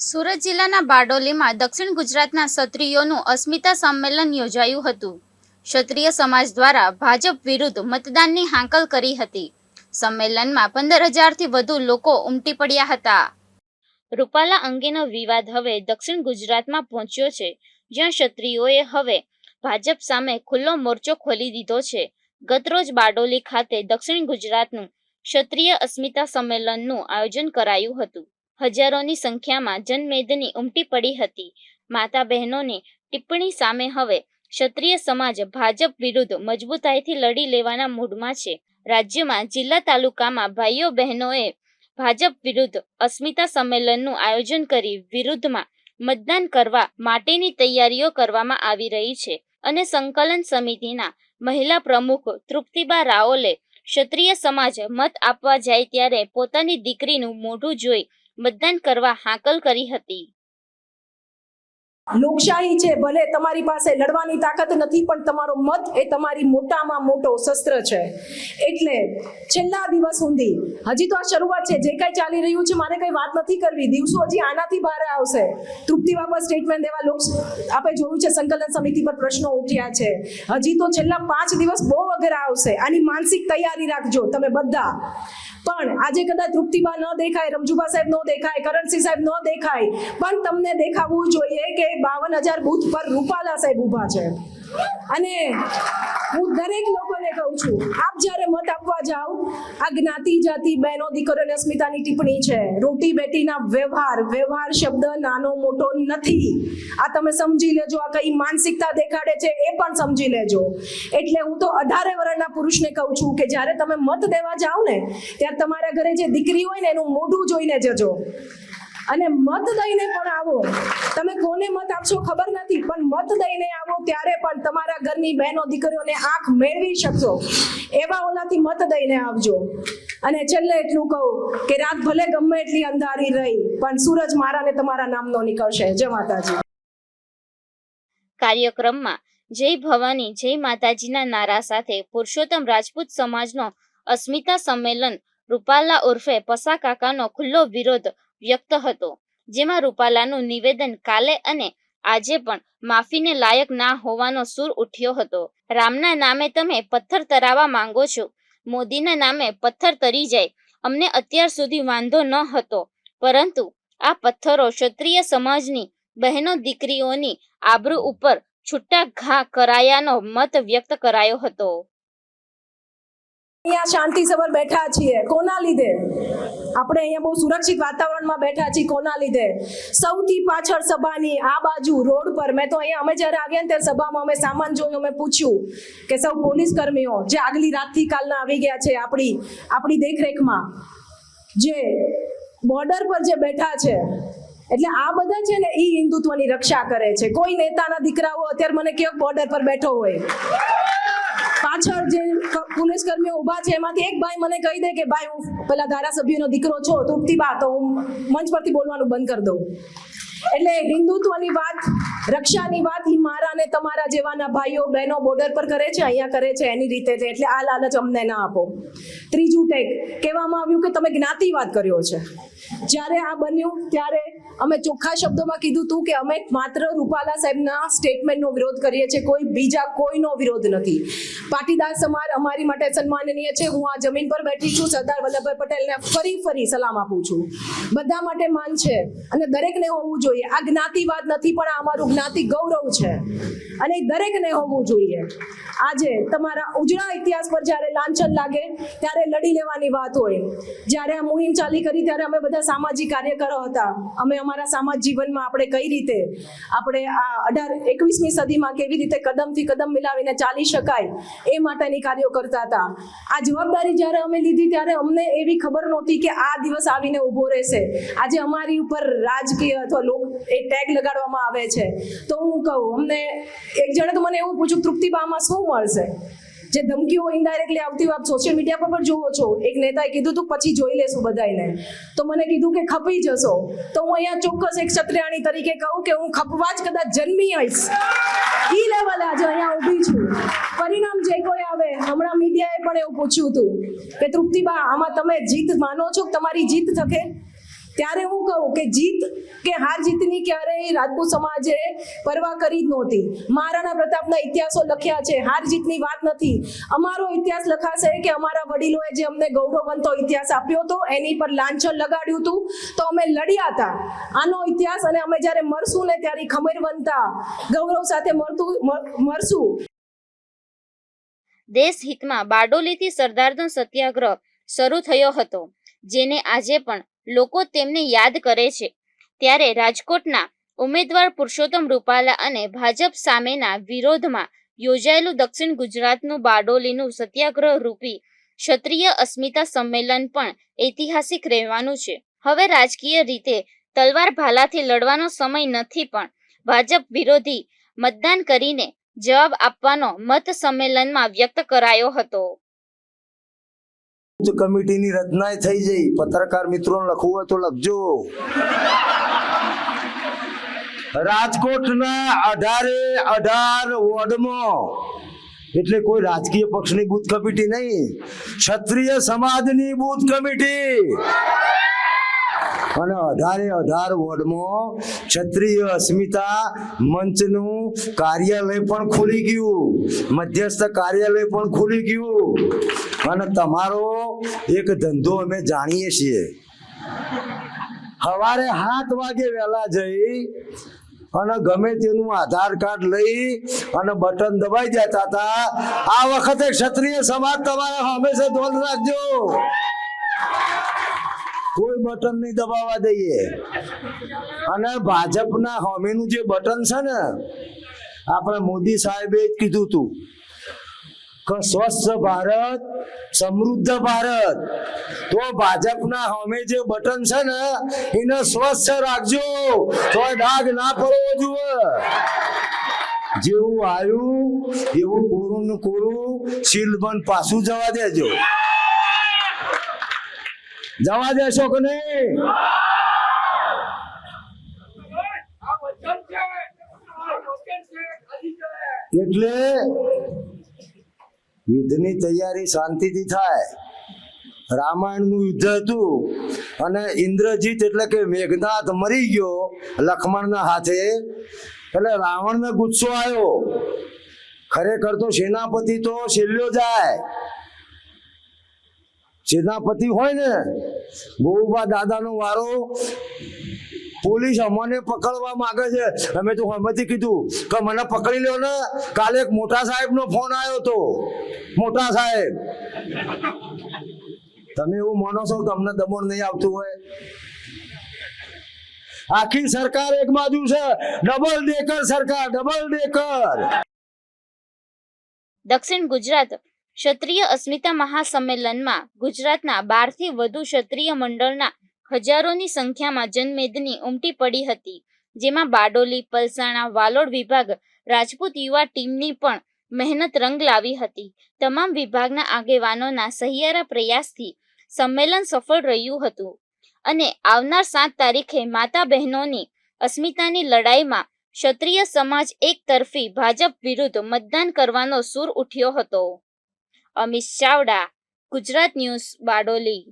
સુરત જિલ્લાના બારડોલીમાં દક્ષિણ ગુજરાતના ક્ષત્રિયોનું અસ્મિતા સંમેલન યોજાયું હતું. ક્ષત્રિય સમાજ દ્વારા ભાજપ વિરુદ્ધ મતદાનની હાંકલ કરી હતી. સંમેલનમાં પંદર હજારથી વધુ લોકો ઉમટી પડ્યા હતા. રૂપાલા અંગેનો વિવાદ હવે દક્ષિણ ગુજરાતમાં પહોંચ્યો છે, જ્યાં ક્ષત્રિયોએ હવે ભાજપ સામે ખુલ્લો મોરચો ખોલી દીધો છે. ગતરોજ બારડોલી ખાતે દક્ષિણ ગુજરાતનું ક્ષત્રિય અસ્મિતા સંમેલનનું આયોજન કરાયું હતું. હજારોની સંખ્યામાં જનમેદની ઉમટી પડી હતી. માતા બહેનોની ટિપ્પણી સામે હવે ક્ષત્રિય સમાજ ભાજપ વિરુદ્ધ મજબૂતાઈથી લડી લેવાના મૂડમાં છે. રાજ્યમાં જિલ્લા તાલુકામાં ભાઈઓ બહેનોએ ભાજપ વિરુદ્ધ અસ્મિતા સંમેલનનું આયોજન કરી વિરુદ્ધમાં મતદાન કરવા માટેની તૈયારીઓ કરવામાં આવી રહી છે અને સંકલન સમિતિના મહિલા પ્રમુખ તૃપ્તિબા રાઓલે ક્ષત્રિય સમાજ મત આપવા જાય ત્યારે પોતાની દીકરીનું મોઢું જોઈ મતદાન કરવા હાકલ કરી હતી. લોકશાહી છે, ભલે તમારી પાસે લડવાની તાકાત નથી, પણ તમારો મત એ તમારી મોટામાં મોટો શસ્ત્ર છે. એટલે છેલ્લા દિવસ સુધી, હજી તો આ શરૂઆત છે, જે કઈ ચાલી રહ્યું છે, મારે કઈ વાત નથી કરવી. દિવસો હજી આનાથી બહાર આવશે. તૃપ્તિ બાબા સ્ટેટમેન્ટ દેવા લોક આપણે જોયું છે, સંકલન સમિતિ પર પ્રશ્નો ઉઠ્યા છે. હજી તો છેલ્લા પાંચ દિવસ બહુ અઘરા આવશે. આની માનસિક તૈયારી રાખજો, તમે બધા. પણ આજે કદાચ તૃપ્તિબા ન દેખાય, રમજુબા સાહેબ ન દેખાય, કરણસિંહ સાહેબ ન દેખાય, પણ તમને દેખાવું જોઈએ કે બાવન હજાર બૂથ પર રૂપાલા સાહેબ ઊભા છે. અને હું દરેક લોકોને કહું છું, આપ જ્યારે મત આપવા જાઓ, આ જ્ઞાતિ જાતિ, બહેનો દીકરીઓને અસ્મિતાની ટિપ્પણી છે, રોટી બેટીના વ્યવહાર વ્યવહાર શબ્દ નાનો મોટો નથી. આ તમે સમજી લેજો, આ કઈ માનસિકતા દેખાડે છે એ પણ સમજી લેજો. એટલે હું તો અઢારે વર્ષના પુરુષને કહું છું કે જ્યારે તમે મત દેવા જાઓ ને, ત્યારે તમારા ઘરે જે દીકરી હોય ને એનું મોઢું જોઈને જજો. અને મત દઈને પણ આવો. તમે કોને મત આપશો ખબર નથી, પણ મત દઈને આવો ત્યારે પણ તમારા ઘરની બહેનો દીકરીઓને આંખ મેળવી શકશો. એવા ઓલાથી મત દઈને આવજો. અને છેલ્લે એટલું કહું કે રાત ભલે ગમે એટલી અંધારી રહી, પણ સૂરજ મારા ને તમારા નામનો નીકળશે. જય માતાજી. કાર્યક્રમમાં જય ભવાની, જય માતાજીના નારા સાથે પુરુષોત્તમ રાજપૂત સમાજનો અસ્મિતા સંમેલન રૂપાલા ઉર્ફે પસા કાકાનો ખુલ્લો વિરોધ વ્યક્ત હતો, જેમાં રૂપાલાનું નિવેદન કાલે અને આજે પણ માફીને લાયક ના હોવાનો સૂર ઉઠ્યો હતો. રામના નામે તમે પથ્થર તરાવા માંગો છો, મોદીના નામે પથ્થર તરી જાય, અમને અત્યાર સુધી વાંધો ન હતો, પરંતુ આ પથ્થરો ક્ષત્રિય સમાજની બહેનો દીકરીઓની આબરૂ ઉપર છૂટા ઘા કરાયાનો મત વ્યક્ત કરાયો હતો. અહીંયા શાંતિ સભર બેઠા છીએ. કોના લીધે? આપણે અહીંયા બહુ સુરક્ષિત વાતાવરણમાં બેઠા છીએ કોના લીધે? સૌથી પાછળ સભાની આ બાજુ રોડ પર મેં તો અહીંયા અમે જ્યારે આવ્યા ત્યારે સભામાં અમે સામાન જોયું અમે પૂછ્યું કે સૌ પોલીસ કર્મીઓ જે આગલી રાતથી કાલના આવી ગયા છે આપણી આપણી દેખરેખમાં, જે બોર્ડર પર જે બેઠા છે, એટલે આ બધા છે ને એ હિન્દુત્વની રક્ષા કરે છે. કોઈ નેતાના દીકરાઓ અત્યારે મને કયો બોર્ડર પર બેઠો હોય. પાછળ જે પોલીસ કર્મીઓ ઊભા છે, એમાંથી એક ભાઈ મને કહી દે કે, ભાઈ, હું પેલા ધારાસભ્યનો દીકરો છો તૃપ્તિબા તો હું મંચ પરથી બોલવાનું બંધ કરી દઉં. એટલે હિન્દુત્વની વાત, રક્ષાની વાત એ મારા અને તમારા જેવાના ભાઈઓ, બહેનો બોર્ડર પર કરે છે, અહીંયા કરે છે, એની રીતે છે, એટલે આ લાલચ અમને ના આપો. ત્રીજું ટેક, કહેવામાં આવ્યું કે તમે જ્ઞાતિવાદ કર્યો છે. જ્યારે આ બન્યું, ત્યારે અમે ચોખ્ખા શબ્દોમાં કીધું હતું કે અમે માત્ર રૂપાલા સાહેબના સ્ટેટમેન્ટનો વિરોધ કરીએ છીએ, કોઈ બીજા કોઈનો વિરોધ નથી. પાટીદાર સમાજ અમારી માટે સન્માનનીય છે. હું આ જમીન પર બેઠી છું, સરદાર વલ્લભભાઈ પટેલને ફરી ફરી સલામ આપું છું. બધા માટે માન છે અને દરેકને હોવું જોઈએ. આ જ્ઞાતિવાદ નથી, પણ આ અમારું જ્ઞાતિ ગૌરવ છે અને દરેકને હોવું જોઈએ. આજે તમારા ઉજળા ઇતિહાસ પર જ્યારે લાંછન લાગે, ત્યારે લડી લેવાની વાત હોય. જ્યારે આ મુહિમ ચાલી કરી, ત્યારે અમે બધા સામાજિક કાર્યકરો હતા. અમે અમારા સામાજિક જીવનમાં આપણે કઈ રીતે આપણે આ અઢાર એકવીસમી સદીમાં કેવી રીતે કદમથી કદમ મિલાવીને ચાલી શકાય એ માટેની કાર્યો કરતા હતા. આ જવાબદારી જ્યારે અમે લીધી ત્યારે અમને એવી ખબર નહોતી કે આ દિવસ આવીને ઊભો રહેશે. આજે અમારી ઉપર રાજકીય અથવા લોક એ ટેગ લગાડવામાં આવે છે. તો હું કહું, અમને એક જણે તો મને એવું પૂછ્યું, તૃપ્તિબામાં શું મળશે? જે ધમકીઓ ઇનડાયરેક્ટલી આવતી આપ સોશિયલ મીડિયા પર પણ જોવો છો. એક નેતાએ કીધું તું, પછી જોઈ લેશું બધાને તો મને કીધું કે, ખપી જશો. તો હું અહીંયા ચોક્કસ એક ક્ષત્રિયાણી તરીકે કહું કે, હું ખપવા જ કદાચ જન્મી હઈશ ઈ લેવલે આજે અહીંયા ઊભી છું. પરિણામ જે કોઈ આવે, હમણાં મીડિયાએ પણ એવું પૂછ્યું હતું કે, તૃપ્તિબા, આમાં તમે જીત માનો છો? તમારી જીત થકે ત્યારે હું કહું કે જીત કે હાર જીતની ક્યારેય રાજપૂત સમાજે પરવા કરી જ નહોતી. મહારાણા પ્રતાપના ઇતિહાસો લખ્યા છે, હાર જીતની વાત નથી. અમારો ઇતિહાસ લખાશે કે અમારા વડીલોએ જે અમને ગૌરવવંતો ઇતિહાસ આપ્યો હતો, એની પર લાંછન લગાડ્યું હતું, તો અમે લડ્યા હતા. આનો ઇતિહાસ અને અમે જ્યારે મરશું ને ત્યારે ખમીરવંતા ગૌરવ સાથે મળતું મરશું. દેશ હિતમાં બારડોલીથી સરદારનો સત્યાગ્રહ શરૂ થયો હતો, જેને આજે પણ લોકો તેમને યાદ કરે છે. ત્યારે રાજકોટના ઉમેદવાર પુરુષોત્તમ રૂપાલા અને ભાજપ સામેના વિરોધમાં યોજાયેલું દક્ષિણ ગુજરાતનું બારડોલીનું સત્યાગ્રહ રૂપી ક્ષત્રિય અસ્મિતા સંમેલન પણ ઐતિહાસિક રહેવાનું છે. હવે રાજકીય રીતે તલવાર ભાલાથી લડવાનો સમય નથી પણ ભાજપ વિરોધી મતદાન કરીને જવાબ આપવાનો મત સંમેલનમાં વ્યક્ત કરાયો હતો. કમિટીની રચના થઈ જઈ, પત્રકાર મિત્રો લખવું હોય તો લખજો. રાજકોટના અઢારે અઢાર વોર્ડમાં, એટલે કોઈ રાજકીય પક્ષની બુથ કમિટી નહીં, ક્ષત્રિય સમાજની બુથ કમિટી. અને અઢારે અઢાર વોર્ડમાં ક્ષત્રિય અસ્મિતા મંચનું કાર્યાલય પણ ખુલી ગયું. મધ્યસ્થ કાર્યાલય પણ ખુલી ગયું. અને તમારો એક ધંધો અમે જાણીએ છીએ. સવારે સાત વાગે વહેલા જઈ અને ગમે તેનું આધાર કાર્ડ લઈ અને બટન દબાઈ જતા હતા. આ વખતે ક્ષત્રિય સમાજ તમારે હંમેશા ધોલ રાખજો. કોઈ બટન નહીં દબાવવા દઈએ. અને ભાજપના હોમીનું જે બટન છે ને, આપણે મોદી સાહેબે જ કીધું હતું કે સ્વચ્છ ભારત, સમૃદ્ધ ભારત. તો ભાજપના હોમે જે બટન છે ને, એને સ્વચ્છ રાખજો. તો ડાઘ ના પડવો જોઈએ. જેવું આવ્યું, એવું કોરું કોરું સીલ બંધ પાછું જવા દેજો. જવા દેશો કે નહીં? એટલે યુદ્ધની તૈયારી શાંતિથી થાય. રામાયણનું યુદ્ધ હતું અને ઇન્દ્રજીત એટલે કે મેઘનાથ મરી ગયો લક્ષ્મણના હાથે. એટલે રાવણને ગુસ્સો આવ્યો. ખરેખર તો સેનાપતિ તો છેલ્લો જાય. સેનાપતિ હોય ને, ગોઉબા દાદાનો વારો પોલીસ અમને પકડવા માંગે છે. અમે તો હમતી કીધું કે મને પકડી લ્યો ને. કાલે એક મોટા સાહેબ નો ફોન આવ્યો તો મોટા સાહેબ. તમે એવું માનો છો તમને દમણ નહીં આવતું હોય? આખી સરકાર એક બાજુ છે. ડબલ ડેકર સરકાર, ડબલ ડેકર. દક્ષિણ ગુજરાત ક્ષત્રિય અસ્મિતા મહાસંમેલનમાં ગુજરાતના બારથી વધુ ક્ષત્રિય મંડળના હજારોની સંખ્યામાં જનમેદની ઉમટી પડી હતી. જેમાં બારડોલી, પલસાણા, વાલોડ વિભાગ, રાજપૂત યુવા ટીમની પણ મહેનત રંગ લાવી હતી. તમામ વિભાગના આગેવાનોના સહિયારા પ્રયાસથી સંમેલન સફળ રહ્યું હતું. અને આવનાર સાત તારીખે માતા બહેનોની અસ્મિતાની લડાઈમાં ક્ષત્રિય સમાજ એક તરફી ભાજપ વિરુદ્ધ મતદાન કરવાનો સૂર ઉઠ્યો હતો. અમિત ચાવડા ગુજરાત ન્યૂઝ બારડોલી.